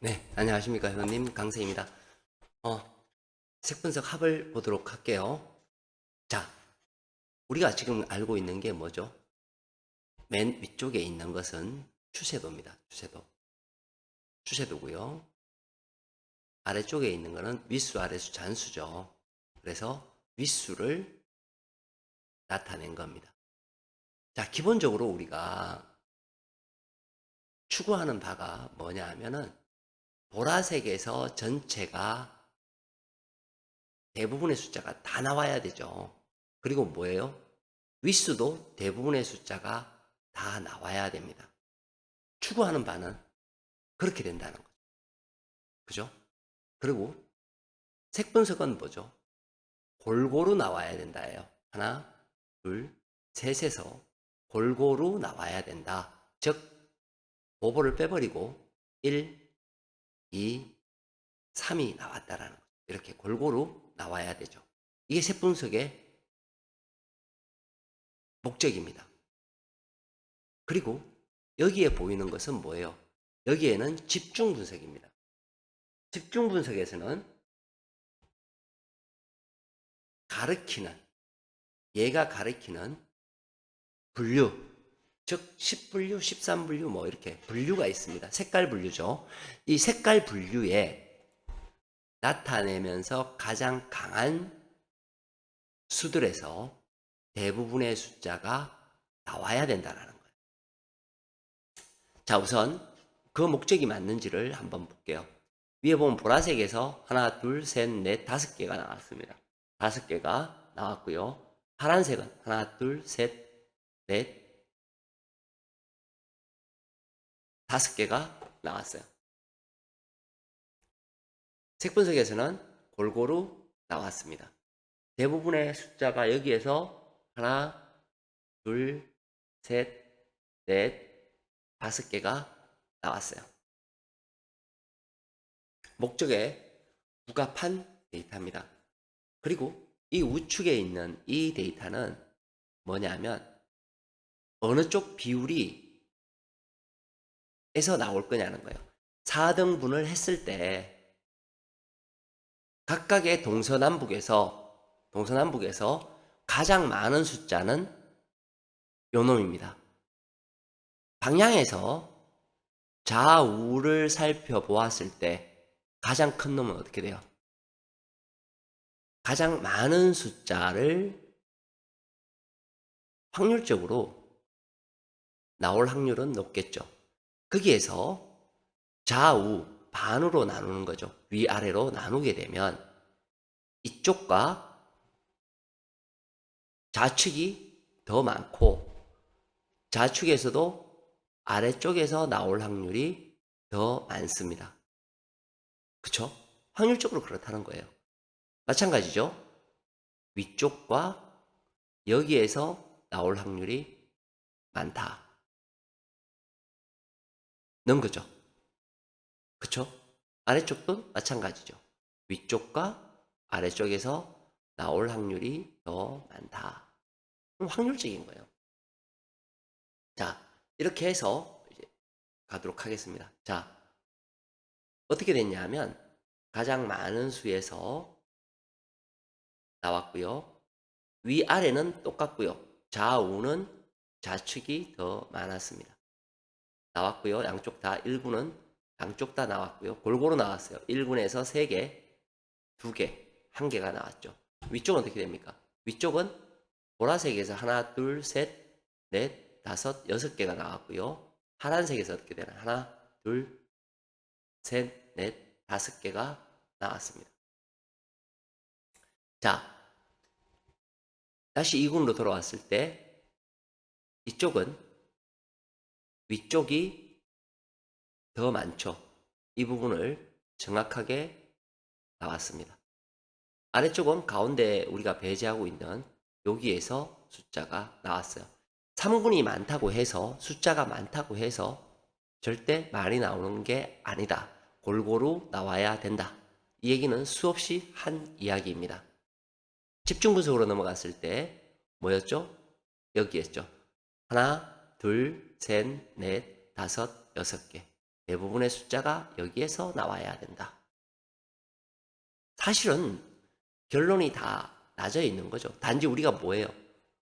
네, 안녕하십니까 회원님 강세입니다. 어, 색분석 합을 보도록 할게요. 자, 우리가 지금 알고 있는 게 뭐죠? 맨 위쪽에 있는 것은 추세도입니다. 추세도. 추세도고요. 아래쪽에 있는 거는 윗수 아래수 잔수죠. 그래서 윗수를 나타낸 겁니다. 자, 기본적으로 우리가 추구하는 바가 뭐냐 하면은 보라색에서 전체가 대부분의 숫자가 다 나와야 되죠. 그리고 뭐예요? 윗수도 대부분의 숫자가 다 나와야 됩니다. 추구하는 바는 그렇게 된다는 거죠. 그죠? 그리고 색 분석은 뭐죠? 골고루 나와야 된다예요. 하나, 둘, 셋에서 골고루 나와야 된다. 즉, 보보를 빼버리고 1, 2, 3이 나왔다라는 거죠. 이렇게 골고루 나와야 되죠. 이게 색 분석의 목적입니다. 그리고 여기에 보이는 것은 뭐예요? 여기에는 집중 분석입니다. 집중 분석에서는 가르키는 얘가 가르키는 분류 즉 10분류, 13분류 뭐 이렇게 분류가 있습니다. 색깔 분류죠. 이 색깔 분류에 나타내면서 가장 강한 수들에서 대부분의 숫자가 나와야 된다라는 거예요. 자, 우선 그 목적이 맞는지를 한번 볼게요. 위에 보면 보라색에서 하나, 둘, 셋, 넷, 다섯 개가 나왔습니다. 다섯 개가 나왔고요. 파란색은 하나, 둘, 셋, 넷, 다섯 개가 나왔어요. 색 분석에서는 골고루 나왔습니다. 대부분의 숫자가 여기에서 하나, 둘, 셋, 넷, 다섯 개가 나왔어요. 목적에 부합한 데이터입니다. 그리고 이 우측에 있는 이 데이터는 뭐냐면 어느 쪽 비율이 에서 나올 거냐는 거예요. 4등분을 했을 때 각각의 동서남북에서 동서남북에서 가장 많은 숫자는 요 놈입니다. 방향에서 좌우를 살펴보았을 때 가장 큰 놈은 어떻게 돼요? 가장 많은 숫자를 확률적으로 나올 확률은 높겠죠. 거기에서 좌우 반으로 나누는 거죠. 위아래로 나누게 되면 이쪽과 좌측이 더 많고 좌측에서도 아래쪽에서 나올 확률이 더 많습니다. 그쵸? 확률적으로 그렇다는 거예요. 마찬가지죠? 위쪽과 여기에서 나올 확률이 많다. 는 거죠. 그쵸? 아래쪽도 마찬가지죠. 위쪽과 아래쪽에서 나올 확률이 더 많다. 확률적인 거예요. 자, 이렇게 해서 이제 가도록 하겠습니다. 자, 어떻게 됐냐면 가장 많은 수에서 나왔고요. 위아래는 똑같고요. 좌우는 좌측이 더 많았습니다. 나왔고요. 양쪽 다 1군은 양쪽 다 나왔고요. 골고루 나왔어요. 1군에서 3개, 2개, 1개가 나왔죠. 위쪽은 어떻게 됩니까? 위쪽은 보라색에서 하나, 둘, 셋, 넷, 다섯, 여섯 개가 나왔고요. 파란색에서 어떻게 되나? 하나, 둘, 셋, 넷, 다섯 개가 나왔습니다. 자, 다시 2군으로 돌아왔을 때 이쪽은 위쪽이 더 많죠. 이 부분을 정확하게 나왔습니다. 아래쪽은 가운데 우리가 배제하고 있는 여기에서 숫자가 나왔어요. 3군이 많다고 해서 숫자가 많다고 해서 절대 많이 나오는 게 아니다. 골고루 나와야 된다. 이 얘기는 수없이 한 이야기입니다. 집중 분석으로 넘어갔을 때 뭐였죠? 여기였죠. 하나, 둘, 셋, 넷, 다섯, 여섯 개. 대부분의 숫자가 여기에서 나와야 된다. 사실은 결론이 다 나져 있는 거죠. 단지 우리가 뭐예요?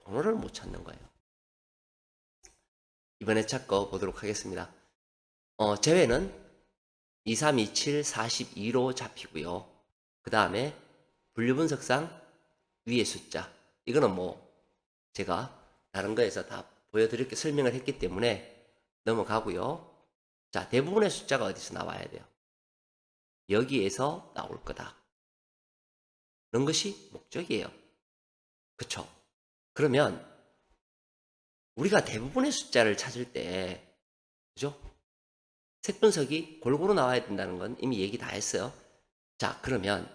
번호를 못 찾는 거예요. 이번에 찾고 보도록 하겠습니다. 어, 제외는 2, 3, 2, 7, 42로 잡히고요. 그 다음에 분류분석상 위의 숫자. 이거는 뭐 제가 다른 거에서 다 보여드릴게 설명을 했기 때문에 넘어가고요. 자, 대부분의 숫자가 어디서 나와야 돼요? 여기에서 나올 거다. 그런 것이 목적이에요. 그쵸? 그러면 우리가 대부분의 숫자를 찾을 때, 그죠? 색 분석이 골고루 나와야 된다는 건 이미 얘기 다 했어요. 자, 그러면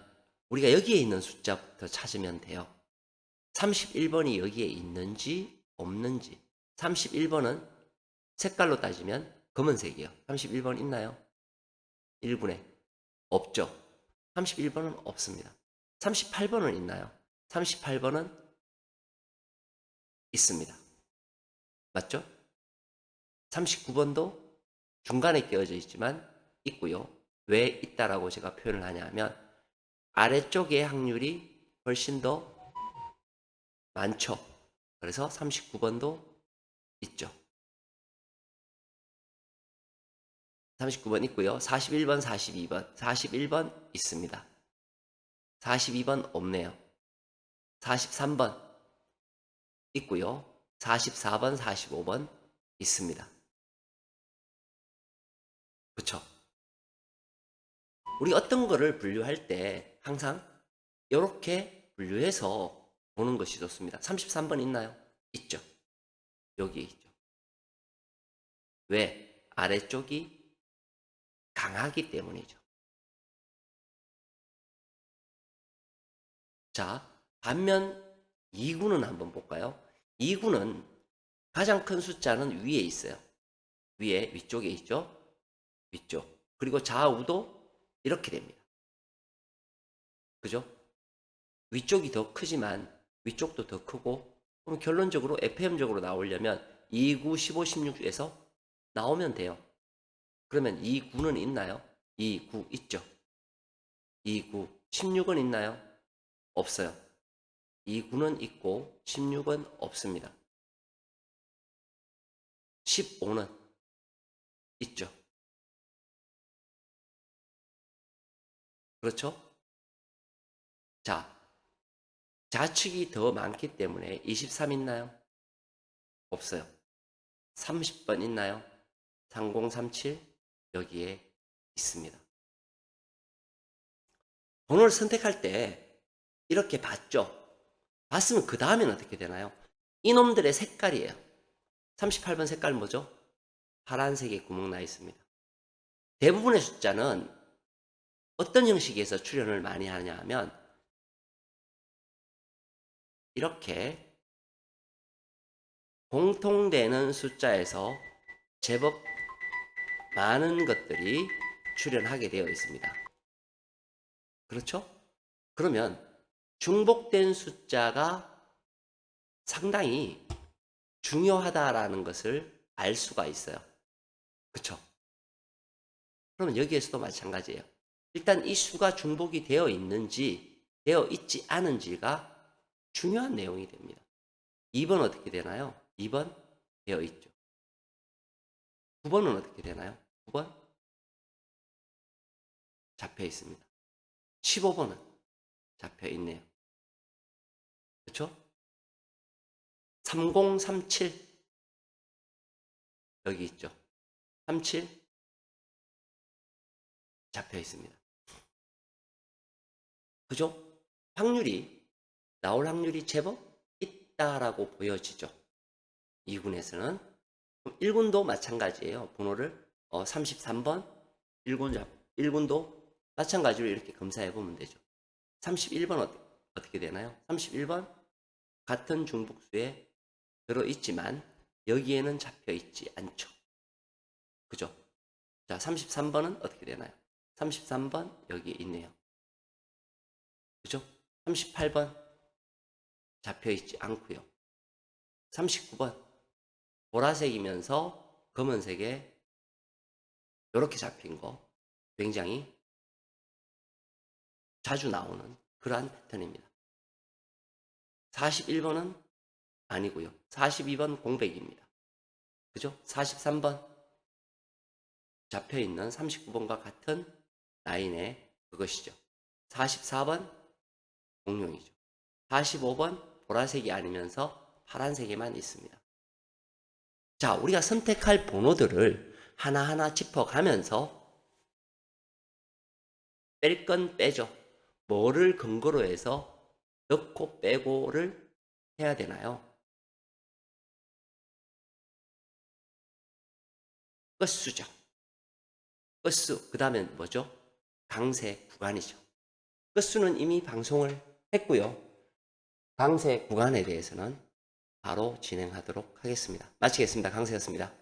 우리가 여기에 있는 숫자부터 찾으면 돼요. 31번이 여기에 있는지 없는지. 31번은 색깔로 따지면 검은색이에요. 31번 있나요? 1군에 없죠. 31번은 없습니다. 38번은 있나요? 38번은 있습니다. 맞죠? 39번도 중간에 끼어져 있지만 있고요. 왜 있다라고 제가 표현을 하냐면 아래쪽의 확률이 훨씬 더 많죠. 그래서 39번도 있죠. 39번 있고요. 41번, 42번, 41번 있습니다. 42번 없네요. 43번 있고요. 44번, 45번 있습니다. 그쵸? 우리 어떤 거를 분류할 때 항상 이렇게 분류해서 보는 것이 좋습니다. 33번 있나요? 있죠. 여기에 있죠. 왜? 아래쪽이 강하기 때문이죠. 자, 반면 2구는 한번 볼까요? 2구는 가장 큰 숫자는 위에 있어요. 위에, 위쪽에 있죠? 위쪽. 그리고 좌우도 이렇게 됩니다. 그죠? 위쪽이 더 크지만 위쪽도 더 크고 그럼 결론적으로 FM적으로 나오려면 2, 9, 15, 16에서 나오면 돼요. 그러면 2, 9는 있나요? 2, 9 있죠. 2, 9, 16은 있나요? 없어요. 2, 9는 있고 16은 없습니다. 15는 있죠. 그렇죠? 자, 좌측이 더 많기 때문에 23 있나요? 없어요. 30번 있나요? 3037 여기에 있습니다. 번호를 선택할 때 이렇게 봤죠? 봤으면 그 다음엔 어떻게 되나요? 이놈들의 색깔이에요. 38번 색깔 뭐죠? 파란색에 구멍 나 있습니다. 대부분의 숫자는 어떤 형식에서 출현을 많이 하냐 하면 이렇게 공통되는 숫자에서 제법 많은 것들이 출현하게 되어 있습니다. 그렇죠? 그러면 중복된 숫자가 상당히 중요하다라는 것을 알 수가 있어요. 그렇죠? 그러면 여기에서도 마찬가지예요. 일단 이 수가 중복이 되어 있는지 되어 있지 않은지가 중요한 내용이 됩니다. 2번 어떻게 되나요? 2번 되어 있죠. 9번은 어떻게 되나요? 9번 잡혀 있습니다. 15번은 잡혀 있네요. 그렇죠? 3037 여기 있죠. 37 잡혀 있습니다. 그죠? 확률이 나올 확률이 제법 있다라고 보여지죠. 2군에서는 1군도 마찬가지예요. 번호를 어, 33번 1군 잡 1군도 마찬가지로 이렇게 검사해 보면 되죠. 31번 어, 어떻게 되나요? 31번 같은 중복수에 들어 있지만 여기에는 잡혀 있지 않죠. 그죠? 자, 33번은 어떻게 되나요? 33번 여기 있네요. 그죠? 38번 잡혀 있지 않고요. 39번 보라색이면서 검은색에 이렇게 잡힌 거 굉장히 자주 나오는 그러한 패턴입니다. 41번은 아니고요. 42번 공백입니다. 그죠? 43번 잡혀 있는 39번과 같은 라인의 그것이죠. 44번 공룡이죠. 45번 보라색이 아니면서 파란색에만 있습니다. 자, 우리가 선택할 번호들을 하나하나 짚어가면서 뺄 건 빼죠. 뭐를 근거로 해서 넣고 빼고를 해야 되나요? 끝수죠. 끝수. 그 다음에 뭐죠? 강세 구간이죠. 끝수는 이미 방송을 했고요. 강세 구간에 대해서는 바로 진행하도록 하겠습니다. 마치겠습니다. 강세였습니다.